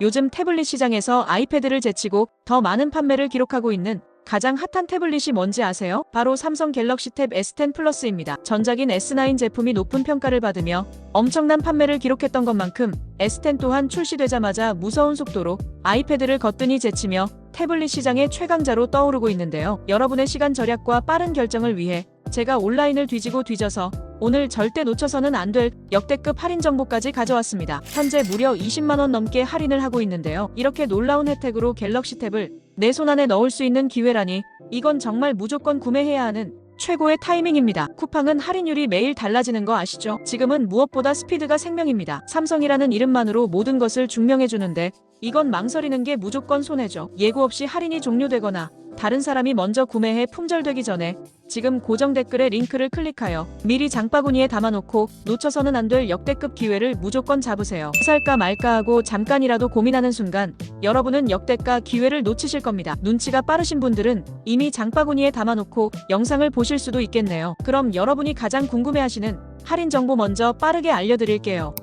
요즘 태블릿 시장에서 아이패드를 제치고 더 많은 판매를 기록하고 있는 가장 핫한 태블릿이 뭔지 아세요? 바로 삼성 갤럭시 탭 S10 플러스입니다. 전작인 S9 제품이 높은 평가를 받으며 엄청난 판매를 기록했던 것만큼 S10 또한 출시되자마자 무서운 속도로 아이패드를 거뜬히 제치며 태블릿 시장의 최강자로 떠오르고 있는데요. 여러분의 시간 절약과 빠른 결정을 위해 제가 온라인을 뒤지고 뒤져서 오늘 절대 놓쳐서는 안 될 역대급 할인 정보까지 가져왔습니다. 현재 무려 20만원 넘게 할인을 하고 있는데요. 이렇게 놀라운 혜택으로 갤럭시 탭을 내 손안에 넣을 수 있는 기회라니 이건 정말 무조건 구매해야 하는 최고의 타이밍입니다. 쿠팡은 할인율이 매일 달라지는 거 아시죠? 지금은 무엇보다 스피드가 생명입니다. 삼성이라는 이름만으로 모든 것을 증명해주는데 이건 망설이는 게 무조건 손해죠. 예고 없이 할인이 종료되거나 다른 사람이 먼저 구매해 품절되기 전에 지금 고정 댓글에 링크를 클릭하여 미리 장바구니에 담아놓고 놓쳐서는 안 될 역대급 기회를 무조건 잡으세요. 살까 말까 하고 잠깐이라도 고민하는 순간 여러분은 역대가 기회를 놓치실 겁니다. 눈치가 빠르신 분들은 이미 장바구니에 담아놓고 영상을 보실 수도 있겠네요. 그럼 여러분이 가장 궁금해하시는 할인 정보 먼저 빠르게 알려드릴게요.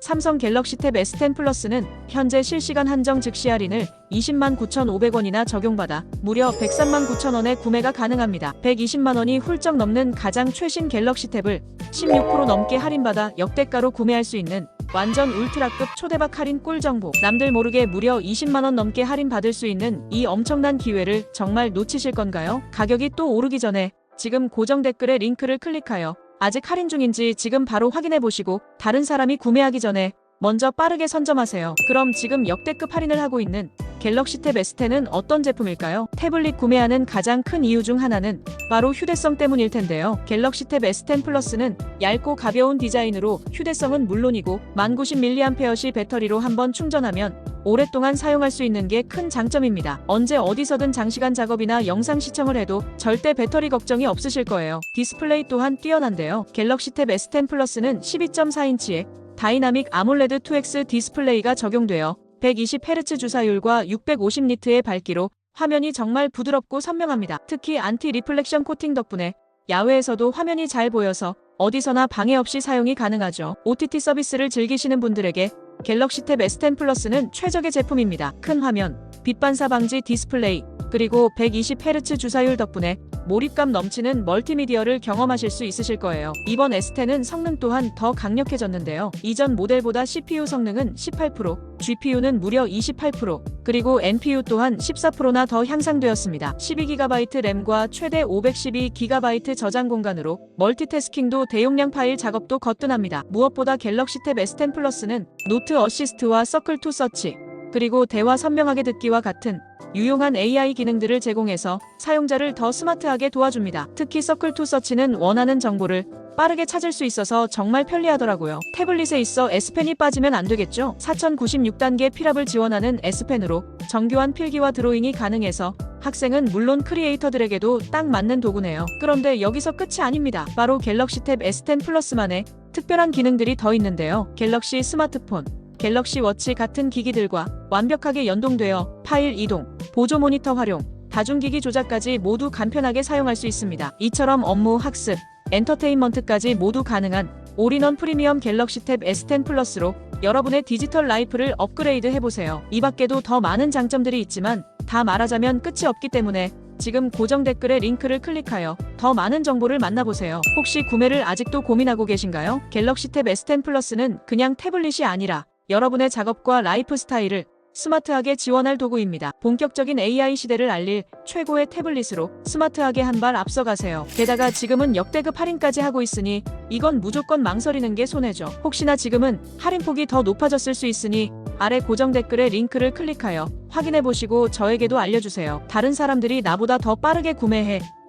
삼성 갤럭시 탭 S10 플러스는 현재 실시간 한정 즉시 할인을 20만 9,500원이나 적용받아 무려 103만 9천원에 구매가 가능합니다. 120만 원이 훌쩍 넘는 가장 최신 갤럭시 탭을 16% 넘게 할인받아 역대가로 구매할 수 있는 완전 울트라급 초대박 할인 꿀 정보. 남들 모르게 무려 20만 원 넘게 할인 받을 수 있는 이 엄청난 기회를 정말 놓치실 건가요? 가격이 또 오르기 전에 지금 고정 댓글에 링크를 클릭하여 아직 할인 중인지 지금 바로 확인해 보시고 다른 사람이 구매하기 전에 먼저 빠르게 선점하세요. 그럼 지금 역대급 할인을 하고 있는 갤럭시 탭 S10은 어떤 제품일까요? 태블릿 구매하는 가장 큰 이유 중 하나는 바로 휴대성 때문일 텐데요. 갤럭시 탭 S10 플러스는 얇고 가벼운 디자인으로 휴대성은 물론이고 1090mAh 배터리로 한번 충전하면 오랫동안 사용할 수 있는 게 큰 장점입니다. 언제 어디서든 장시간 작업이나 영상 시청을 해도 절대 배터리 걱정이 없으실 거예요. 디스플레이 또한 뛰어난데요. 갤럭시 탭 S10 플러스는 12.4인치의 다이나믹 아몰레드 2X 디스플레이가 적용되어 120Hz 주사율과 650니트의 밝기로 화면이 정말 부드럽고 선명합니다. 특히 안티 리플렉션 코팅 덕분에 야외에서도 화면이 잘 보여서 어디서나 방해 없이 사용이 가능하죠. OTT 서비스를 즐기시는 분들에게 갤럭시 탭 S10 플러스는 최적의 제품입니다. 큰 화면, 빛 반사 방지 디스플레이, 그리고 120Hz 주사율 덕분에 몰입감 넘치는 멀티미디어를 경험하실 수 있으실 거예요. 이번 S10은 성능 또한 더 강력해졌는데요. 이전 모델보다 CPU 성능은 18%, GPU는 무려 28%, 그리고 NPU 또한 14%나 더 향상되었습니다. 12GB 램과 최대 512GB 저장 공간으로 멀티태스킹도 대용량 파일 작업도 거뜬합니다. 무엇보다 갤럭시 탭 S10 플러스는 노트 어시스트와 서클 투 서치, 그리고 대화 선명하게 듣기와 같은 유용한 AI 기능들을 제공해서 사용자를 더 스마트하게 도와줍니다. 특히 서클 투 서치는 원하는 정보를 빠르게 찾을 수 있어서 정말 편리하더라고요. 태블릿에 있어 S펜이 빠지면 안 되겠죠? 4096단계 필압을 지원하는 S펜으로 정교한 필기와 드로잉이 가능해서 학생은 물론 크리에이터들에게도 딱 맞는 도구네요. 그런데 여기서 끝이 아닙니다. 바로 갤럭시 탭 S10 플러스만의 특별한 기능들이 더 있는데요. 갤럭시 스마트폰, 갤럭시 워치 같은 기기들과 완벽하게 연동되어 파일 이동, 보조 모니터 활용, 다중기기 조작까지 모두 간편하게 사용할 수 있습니다. 이처럼 업무, 학습, 엔터테인먼트까지 모두 가능한 올인원 프리미엄 갤럭시 탭 S10 플러스로 여러분의 디지털 라이프를 업그레이드 해보세요. 이 밖에도 더 많은 장점들이 있지만 다 말하자면 끝이 없기 때문에 지금 고정 댓글에 링크를 클릭하여 더 많은 정보를 만나보세요. 혹시 구매를 아직도 고민하고 계신가요? 갤럭시 탭 S10 플러스는 그냥 태블릿이 아니라 여러분의 작업과 라이프 스타일을 스마트하게 지원할 도구입니다. 본격적인 AI 시대를 알릴 최고의 태블릿으로 스마트하게 한 발 앞서가세요. 게다가 지금은 역대급 할인까지 하고 있으니 이건 무조건 망설이는 게 손해죠. 혹시나 지금은 할인폭이 더 높아졌을 수 있으니 아래 고정 댓글에 링크를 클릭하여 확인해 보시고 저에게도 알려주세요. 다른 사람들이 나보다 더 빠르게 구매해